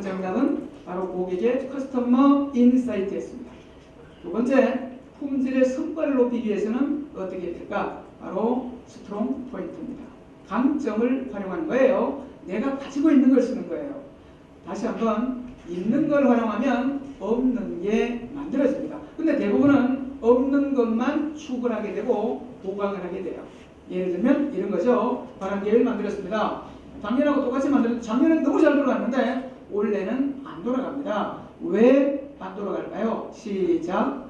정답은 바로 고객의 커스터머 인사이트였습니다. 두 번째, 품질의 성과를 높이기 위해서는 어떻게 될까? 바로 스트롱 포인트입니다. 강점을 활용하는 거예요. 내가 가지고 있는 걸 쓰는 거예요. 다시 한번 있는 걸 활용하면 없는 게 만들어집니다. 근데 대부분은 없는 것만 추구하게 되고 보강을 하게 돼요. 예를 들면 이런 거죠. 바람개를 만들었습니다. 작년하고 똑같이 만들었는데 작년엔 너무 잘 돌아갔는데 올해는 안 돌아갑니다. 왜 안 돌아갈까요? 시작.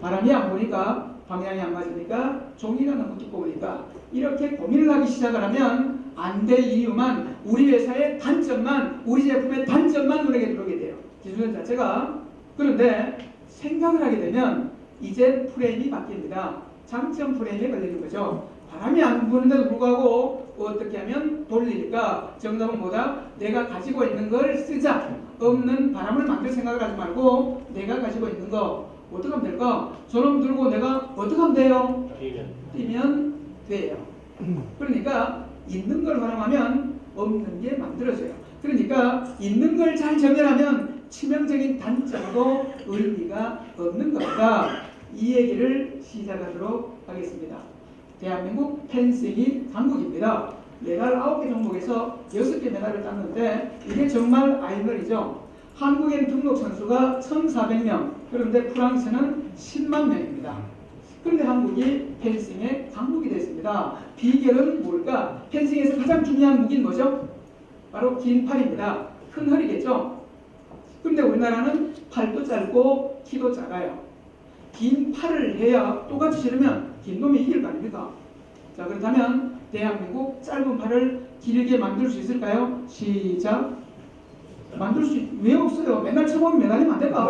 바람이 안 보니까 방향이 안 맞으니까 종이가 너무 두꺼우니까 이렇게 고민을 하기 시작을 하면 안 될 이유만 우리 회사의 단점만 우리 제품의 단점만 눈에 들어오게 돼요. 기술 자체가 그런데 생각을 하게 되면 이제 프레임이 바뀝니다. 장점 프레임에 걸리는 거죠. 바람이 안 부는데도 불구하고 어떻게 하면 돌리니까 정답은 뭐다? 내가 가지고 있는 걸 쓰자. 없는 바람을 만들 생각을 하지 말고 내가 가지고 있는 거 어떻게 하면 될까? 저놈 들고 내가 어떻게 하면 돼요? 뛰면 돼요. 그러니까 있는 걸 활용하면 없는 게 만들어져요. 그러니까 있는 걸 잘 정렬하면 치명적인 단점도 의미가 없는 겁니다. 이 얘기를 시작하도록 하겠습니다. 대한민국 펜싱이 강국입니다. 메달 9개 종목에서 6개 메달을 땄는데 이게 정말 아이러니죠. 한국인 등록 선수가 1,400명, 그런데 프랑스는 10만 명입니다. 그런데 한국이 펜싱의 강국이 됐습니다. 비결은 뭘까? 펜싱에서 가장 중요한 무기는 뭐죠? 바로 긴 팔입니다. 큰 허리겠죠? 그런데 우리나라는 팔도 짧고 키도 작아요. 긴 팔을 해야 똑같이 지르면 긴 놈이 이길 거 아닙니까? 자 그렇다면 대한민국 짧은 팔을 길게 만들 수 있을까요? 시작. 만들 수, 있- 왜 없어요? 맨날 쳐보면 매달리면 안 될까?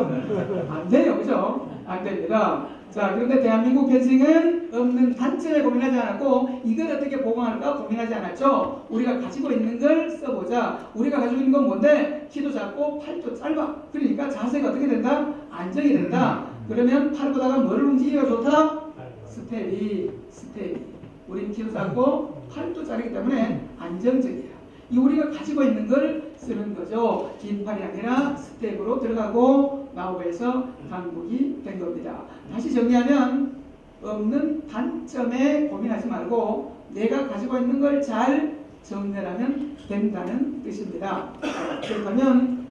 안 돼요. 그죠? 안 됩니다. 자, 그런데 대한민국 펜싱은 없는 단점에 고민하지 않았고, 이걸 어떻게 보강할까 고민하지 않았죠? 우리가 가지고 있는 걸 써보자. 우리가 가지고 있는 건 뭔데? 키도 작고, 팔도 짧아. 그러니까 자세가 어떻게 된다? 안정이 된다. 그러면 팔보다가 뭐를 움직이기가 좋다? 스텝이, 스텝이. 우린 키도 작고, 팔도 작기 때문에 안정적이야. 이 우리가 가지고 있는 걸 쓰는 거죠. 긴 팔이 아니라 스텝으로 들어가고 나오면서 강국이 된 겁니다. 다시 정리하면 없는 단점에 고민하지 말고 내가 가지고 있는 걸 잘 정렬하면 된다는 뜻입니다. 그렇다면